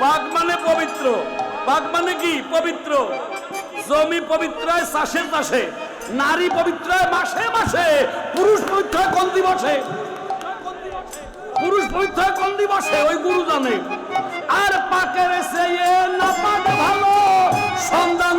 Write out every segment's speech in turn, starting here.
পাক মানে পবিত্র। পাক মানে কি? পবিত্র। জমি পবিত্র হয় চাষে চাষে। নারী পবিত্র হয় মাসে মাসে। পুরুষ পবিত্র হয় কোন দিবসে? পুরুষ পবিত্র হয় কোন দিবসে? ওই গুরু জানে। আর পাকের এসে না পাক ভালো। সন্ধান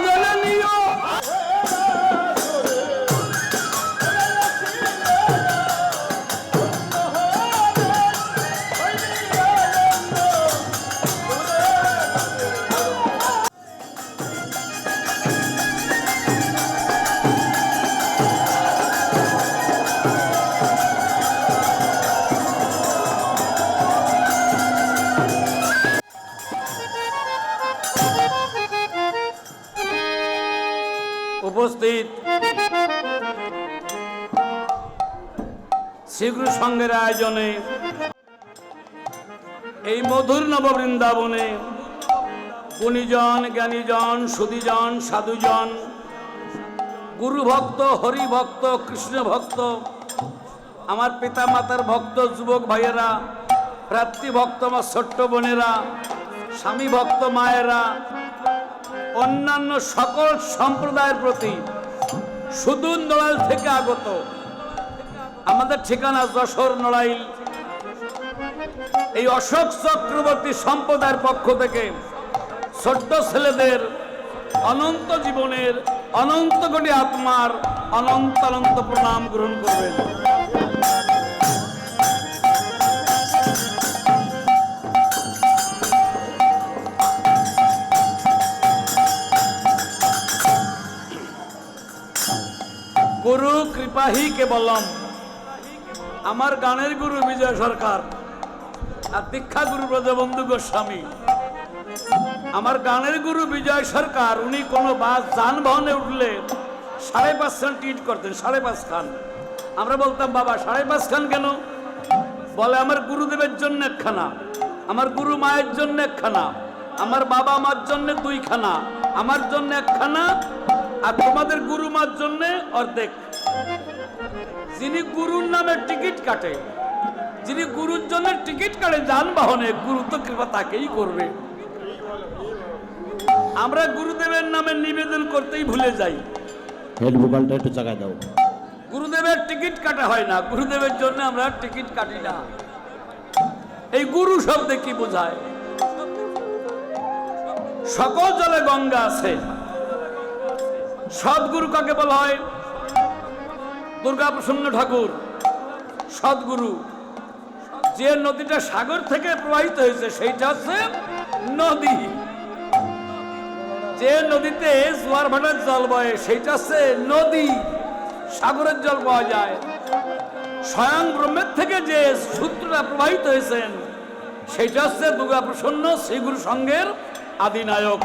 শীঘ্র সঙ্গের আয়োজনে, এই মধুর নববৃন্দাবনে গুণীজন, জ্ঞানীজন সুদীজন সাধুজন গুরু ভক্ত হরি ভক্ত কৃষ্ণ ভক্ত আমার পিতা মাতার ভক্ত, যুবক ভাইয়েরা ভক্ত আমার ছোট্ট বোনেরা, স্বামী ভক্ত মায়েরা, অন্যান্য সকল সম্প্রদায়ের প্রতি সুদূর নড়াইল থেকে আগত আমাদের ঠিকানা যশোর নড়াইল। এই অশোক চক্রবর্তী সম্প্রদায়ের পক্ষ থেকে ছোট্ট ছেলেদের অনন্ত জীবনের অনন্ত কোটি আত্মার অনন্ত অনন্ত প্রণাম গ্রহণ করবেন। গুরু কৃপাহি কে বললাম আমার গানের গুরু বিজয় সরকার আর দীক্ষা গুরু ব্রজবন্ধু গোস্বামী। আমার গানের গুরু বিজয় সরকার, উনি কোনো বাস যানবাহনে উঠলে সাড়ে পাঁচ খান টিট করতেন, সাড়ে পাঁচ খান। আমরা বলতাম, বাবা, সাড়ে পাঁচ খান কেন? বলে, আমার গুরুদেবের জন্য একখানা, আমার গুরু মায়ের জন্য একখানা, আমার বাবা মার জন্য দুইখানা, আমার জন্য একখানা, আর তোমাদের গুরু মার জন্য অর্ধেক। যিনি গুরুর নামে টিকিট কাটে যিনি গুরুর জন্য টিকিট কাটে যানবাহনে গুরু তো কৃপা তাকেই করবে। আমরা গুরুদেবের নামে নিবেদন করতেই ভুলে যাই। হেড ভোকালটা একটু জায়গায় দাও। গুরুদেবের টিকিট কাটা হয় না গুরুদেবের জন্য আমরা টিকিট কাটি না। এই গুরু শব্দে কি বোঝায়? সকল জলে গঙ্গা আছে। সদ্গুরু কাকে বলা হয়? দুর্গা প্রসন্ন ঠাকুর, সদ্গুরু, যে নদীটা সাগর থেকে প্রবাহিত হয়েছে, সেইটা হচ্ছে নদী। যে নদীতে জোয়ার ভাটার জল বয়ে, সেইটা হচ্ছে নদী। সাগরের জল পাওয়া যায়। স্বয়ং ব্রহ্মের থেকে যে সূত্রটা প্রবাহিত হয়েছেন, সেইটা হচ্ছে দুর্গা প্রসন্ন শ্রীগুরু সঙ্গের আদিনায়ক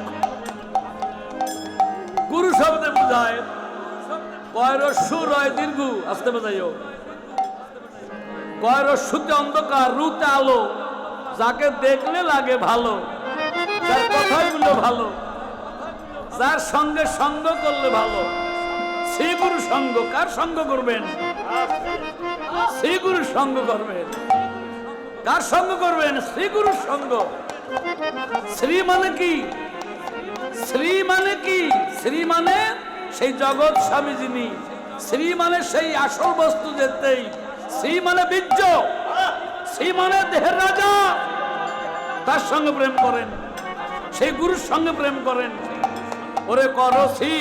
গুরু শব্দে বোঝায় রয় দীর্ঘ? আসতে অন্ধকার রুতে আলো। যাকে দেখলে লাগে ভালো, যার ভালো, যার সঙ্গে সঙ্গ করলে ভালো। শ্রী গুরু সঙ্গ, কার সঙ্গ করবেন? শ্রী গুরু সঙ্গ করবেন। কার সঙ্গ করবেন? শ্রী গুরুর সঙ্গ। শ্রী মানে কি? শ্রী মানে কি? শ্রী মানে সেই জগৎ স্বামী যিনি শ্রী মানে সেই আসল বস্তু যেতেই শ্রী মানে বীর্য শ্রী মানে দেহের রাজা, তার সঙ্গে প্রেম করেন, সেই গুরুর সঙ্গে প্রেম করেন। ওরে কর শ্রী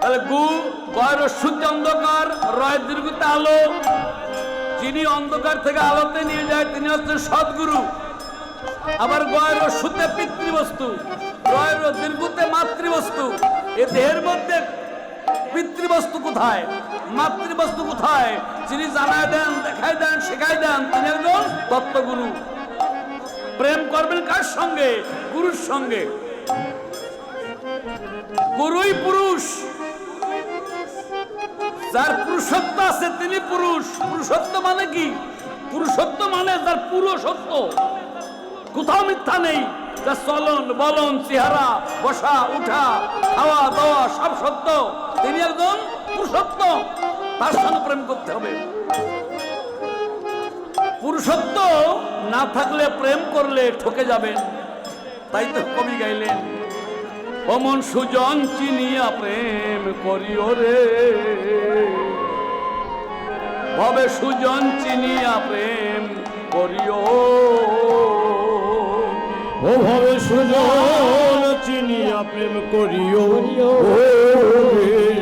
তাহলে গু, গয়ের সূর্য অন্ধকার রয় দীর্ঘতে আলো। যিনি অন্ধকার থেকে আলোতে নিয়ে যায়, তিনি হচ্ছেন সদ্গুরু। আবার গয়ের সুতে পিতৃবস্তু, রয়ের দীর্ঘতে মাতৃবস্তু। এ দেহের মধ্যে পিতৃবস্তু কোথায়? মাতৃবস্তু কোথায়? যিনি জানায় দেন, দেখায় দেন, শেখায় দেন, তিনি একজন তত্ত্বগুরু প্রেম করবেন কার সঙ্গে? গুরুর সঙ্গে। গুরুই পুরুষ। যার পুরুষত্ব আছে তিনি পুরুষ। পুরুষত্ব মানে কি? পুরুষত্ব মানে যার পুরো সত্য। কোথাও মিথ্যা নেই। তার চলন, বলন, চেহারা, বসা, উঠা, খাওয়া, দাওয়া, সব সত্য। তিনি একজন পুরুষত্ব। তার সঙ্গে প্রেম করতে হবে। পুরুষত্ব না থাকলে প্রেম করলে ঠকে যাবেন তাই তো কবি গাইলেন অমন সুজন চিনিয়া প্রেম করিও রে। ভবে সুজন চিনিয়া প্রেম করিও। ও ভবে সুজন চিনিয়া প্রেম করিও। হবে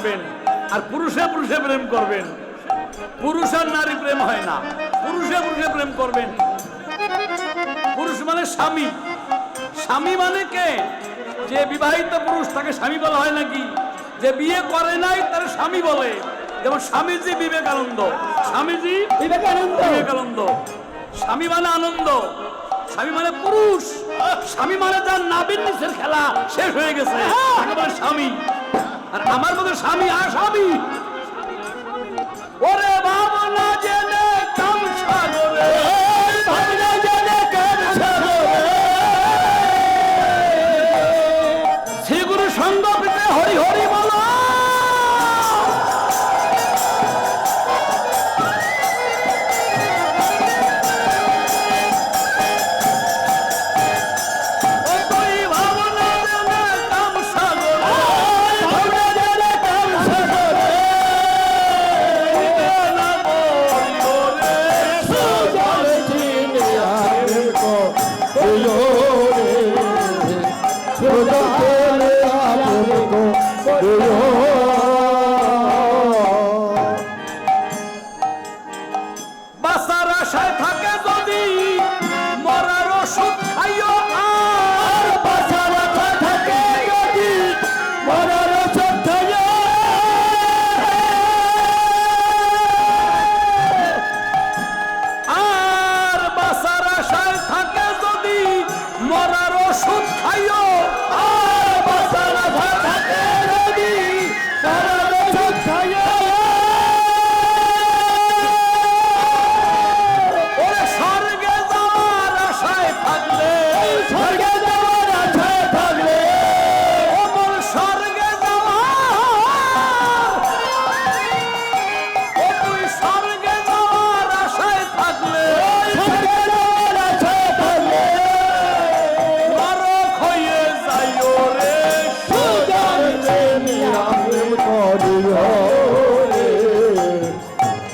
করবেন। আর পুরুষে পুরুষে প্রেম করবেন। পুরুষ আর নারী প্রেম হয় না। পুরুষে পুরুষে প্রেম করবেন। পুরুষ মানে স্বামী। স্বামী মানে কে? যে বিবাহিত পুরুষ তাকে স্বামী বলা হয় নাকি? যে বিয়ে করে নাই তার স্বামী বলে। যেমন স্বামীজি বিবেকানন্দ। স্বামীজি বিবেকানন্দ। বিবেকানন্দ। স্বামী মানে আনন্দ। স্বামী মানে পুরুষ। স্বামী মানে যার নাবিন নিচের খেলা শেষ হয়ে গেছে। তাকে বলে স্বামী। আর আমার মধ্যে স্বামী আর স্বামী। ওরে ভাবনা ওষুধ খাইও।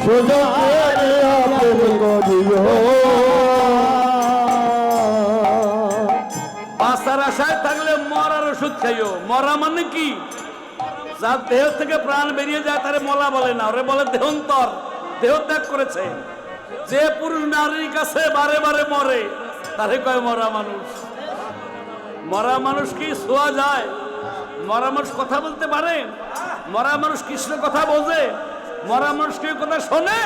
চিনিয়া প্রেম করিও। থাকলে মরার ওষুধ খাইও। মরা মানে কি? যার দেহ থেকে প্রাণ বেরিয়ে যায় তারে মলা বলে না, ওরে বলে দেহন্তর, দেহ ত্যাগ করেছে। যে পুরুষ নারীর কাছে বারে বারে মরে, তারে কয় মরা মানুষ। মরা মানুষ কি শোয়া যায়? মরা মানুষ কথা বলতে পারে? মরা মানুষ কৃষ্ণ কথা বোঝে? মরা মানুষ কি কথা শোনে?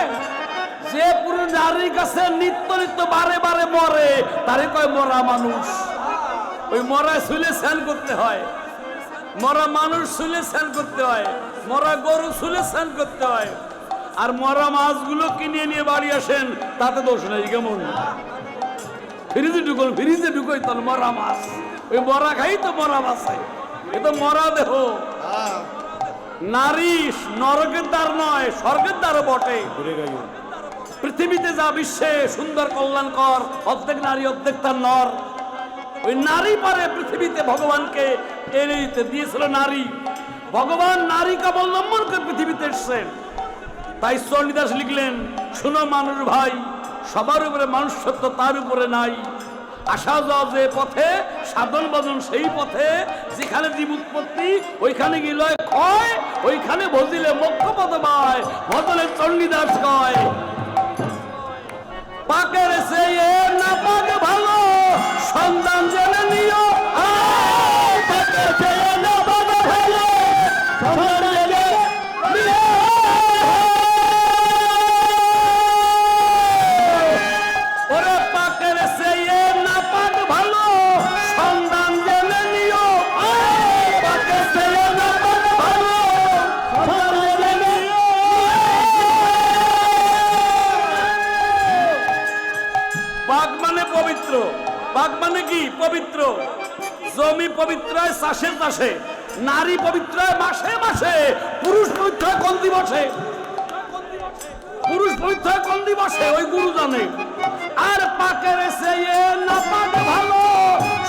যে পুরো নারীর কাছে নিত্য নিত্য বারে বারে মরে, তারে কয় মরা মানুষ। ওই মরা শুলে স্নান করতে হয়। মরা মানুষ শুলে স্নান করতে হয়। মরা গরু শুলে স্নান করতে হয়। আর মরা মাছগুলো কিনে নিয়ে বাড়ি আসেন, তাতে দোষ নেই, কেমন? ফ্রিজে ঢুকল ফ্রিজে ঢুকোই তোর মরা মাছ। ওই মরা খাই তো মরা মাছ এ তো মরা দেহ। নারী নরকের দ্বার নয় স্বর্গের দ্বারও বটে পৃথিবীতে যা বিশ্বে সুন্দর কল্যাণকর অর্ধেক নারী অর্ধেক তার নর। ওই নারী পারে পৃথিবীতে ভগবানকে এনে দিতে দিয়েছিল নারী। ভগবান নারীকে অবলম্বন করে পৃথিবীতে এসছেন। তাই চণ্ডীদাস লিখলেন শুনো মানুষ ভাই সবার উপরে মানুষ সত্য তার উপরে নাই। আসা যাওয়া যে পথে, সাধন বাজন সেই পথে, যেখানে জীব উৎপত্তি ওইখানে গিল ক্ষয়, ওইখানে ভজিলে মোক্ষ পদ পায় ভজলে চণ্ডীদাস কয়। পাকের সে না পাকে ভালো, সন্তান জেনে নিও পবিত্র জমি পবিত্র হয় চাষে নারী পবিত্র মাসে মাসে পুরুষ পবিত্র কোন দিবসে? পুরুষ পবিত্র কোন দিবসে? ওই গুরু জানে আর পাকে এ না পাক ভালো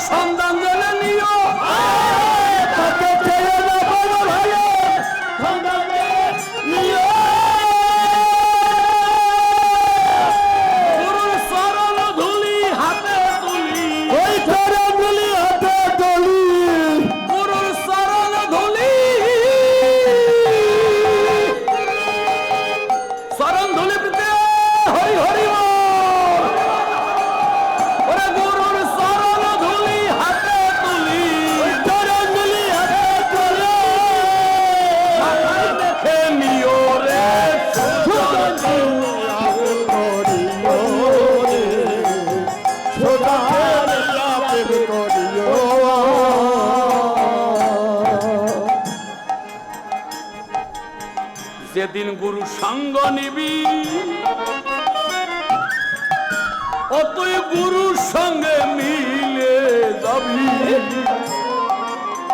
সন্ধান জেনে নিও। পাকের না পাক ভালো, সন্ধান যেদিন গুরু সঙ্গ নিবি। ও তুই গুরুর সঙ্গে মিলে যাবি।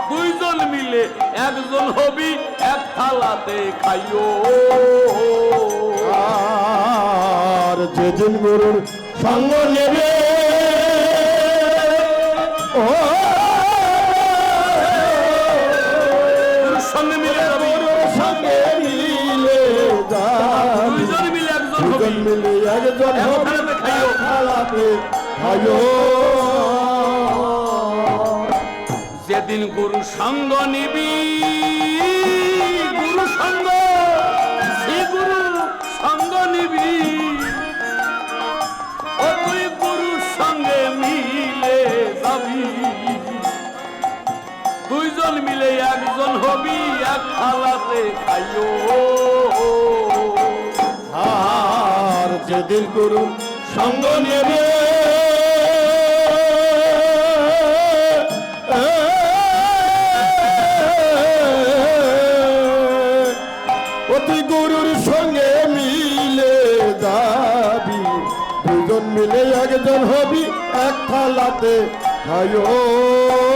দুইজন মিলে একজন হবি, এক থালাতে খাইও। আর যেদিন গুরুর সঙ্গ নেবে খাইও যেদিন গুরু সঙ্গ নিবি গুরু সঙ্গ শ্রী গুরু সঙ্গ নিবি। ও তুই গুরুর সঙ্গে মিলে যাবি। দুইজন মিলে একজন হবি এক থালাতে খাইও। আর যেদিন গুরু সঙ্গ নেবে হবি এক থালাতে খায়ো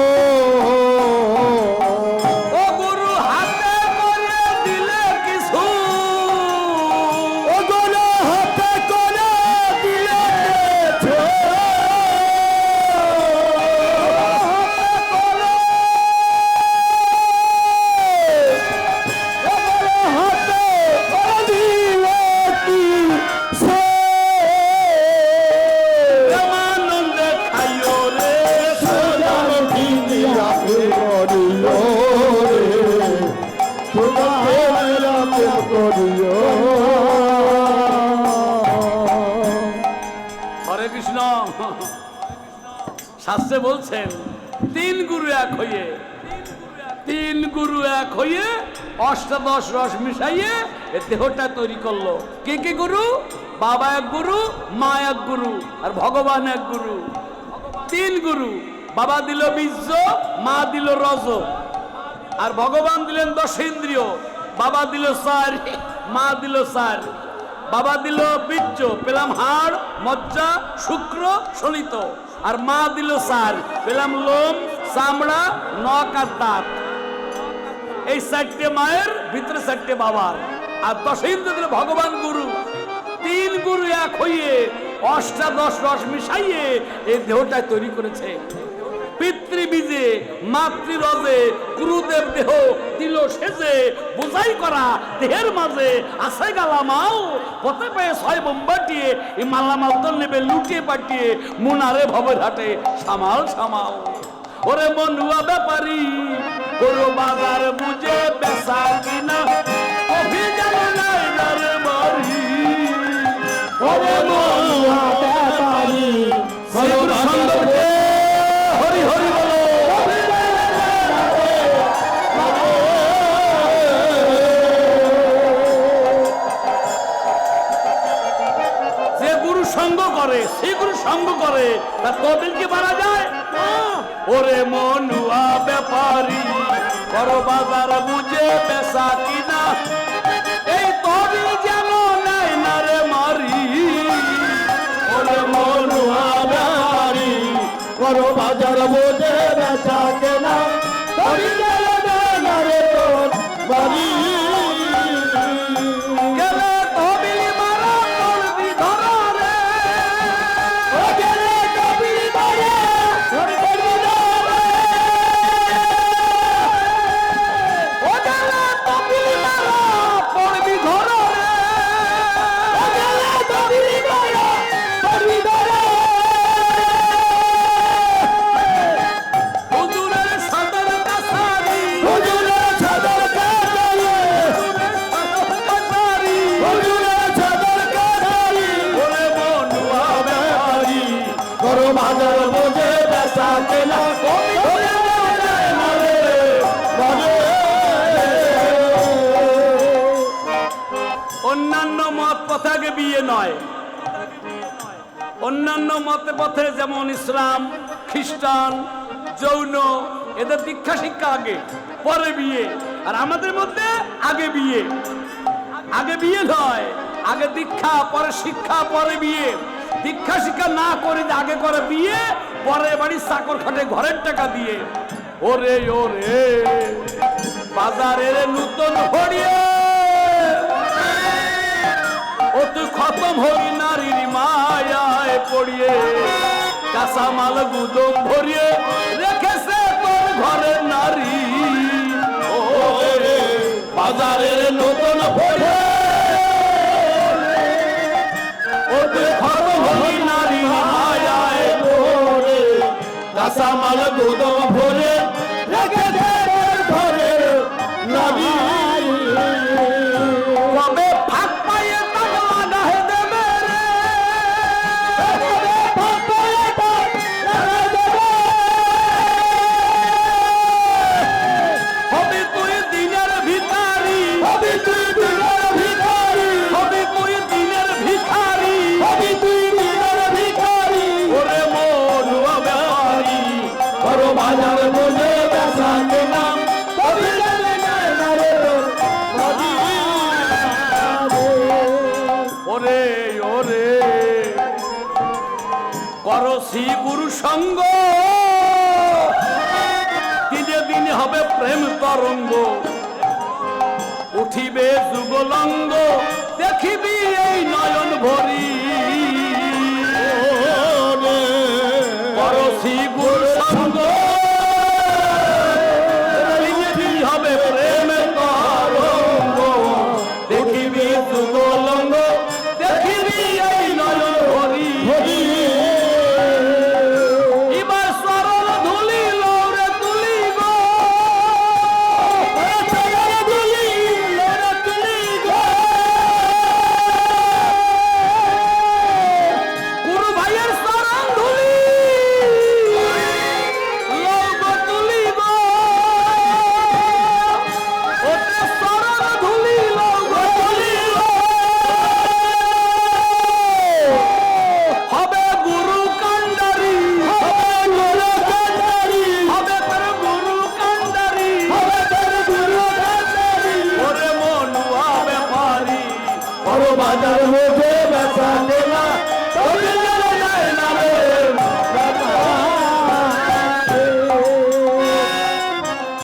হরে বলছেন, তিন গুরু এক হইয়ে তিন গুরু এক হইয়ে অষ্টাদশ রস মিশাইয়ে এ দেহটা তৈরি করল। কে কে গুরু? বাবা এক গুরু, মা এক গুরু, আর ভগবান এক গুরু। তিন গুরু, বাবা দিল বীর্য, মা দিল রজ, আর ভগবান দিলেন দশ ইন্দ্রিয়। বাবা দিল সার, মা দিল সার। বাবা দিল বীর্য, পেলাম হাড়, মজ্জা, শুক্র শনিত আর মা দিল সার। পেলাম লোম, চামড়া, নখ আর দাঁত। এই চারটে মায়ের, ভিতরে চারটে বাবার। আর দশইন্দ্র দিল ভগবান গুরু। তিন গুরু এক হইয়ে অষ্টাদশ রস মিশাইয়ে এই দেহটা তৈরি করেছে। পিতৃবীজে, মাতৃরজে, গুরুদেব দেহ দিল সেজে, বোঝাই করা দেহের মাঝে আছে গালামাও পথে পেয়ে ছয় বোম্বাটিয়ে এই মালামাল তো নেবে লুটিয়ে পাটিয়ে, মুনারে ভবের হাটে সামাল সামাও ওরে মনুয়া ব্যাপারী বাজার বুঝে করে তার তবিল কি মারা যায়। ওরে মনুয়া ব্যাপারী বড় বাজার বুঝে পেশা কিনা এই তবিল যেন নাই না রে মারি ওরে মনুয়া ব্যাপারী করো বাজার বোঝে বেচা কেনা করি গেল না রে তোর বিয়ে নয়। অন্যান্য মতে পথে যেমন ইসলাম, খ্রিস্টান, যৌন, এদের দীক্ষা শিক্ষা আগে, পরে বিয়ে। আর আমাদের মধ্যে আগে বিয়ে। আগে বিয়ে নয়, আগে দীক্ষা, পরে শিক্ষা, পরে বিয়ে। দীক্ষা শিক্ষা না করে আগে করে বিয়ে, পরে বাড়ির চাকর খাটে ঘরের টাকা দিয়ে। ওরে ওরে, বাজারের নূতন হরিয়ে। ও তুই খতম হই নারীর মায়ায় পড়িয়ে। কাঁচা মাল গুদম ভরিয়ে রেখেছে তোর ঘরে নারী। ও বাজারের নতুন ভরে। ও তুই খতম হই নারীর মায়ায় পড়ে কাঁচা মাল গুদম ভরে রেখেছে তরঙ্গ উঠিবে যুগলঙ্গ। দেখিবি এই নয়ন ভরি।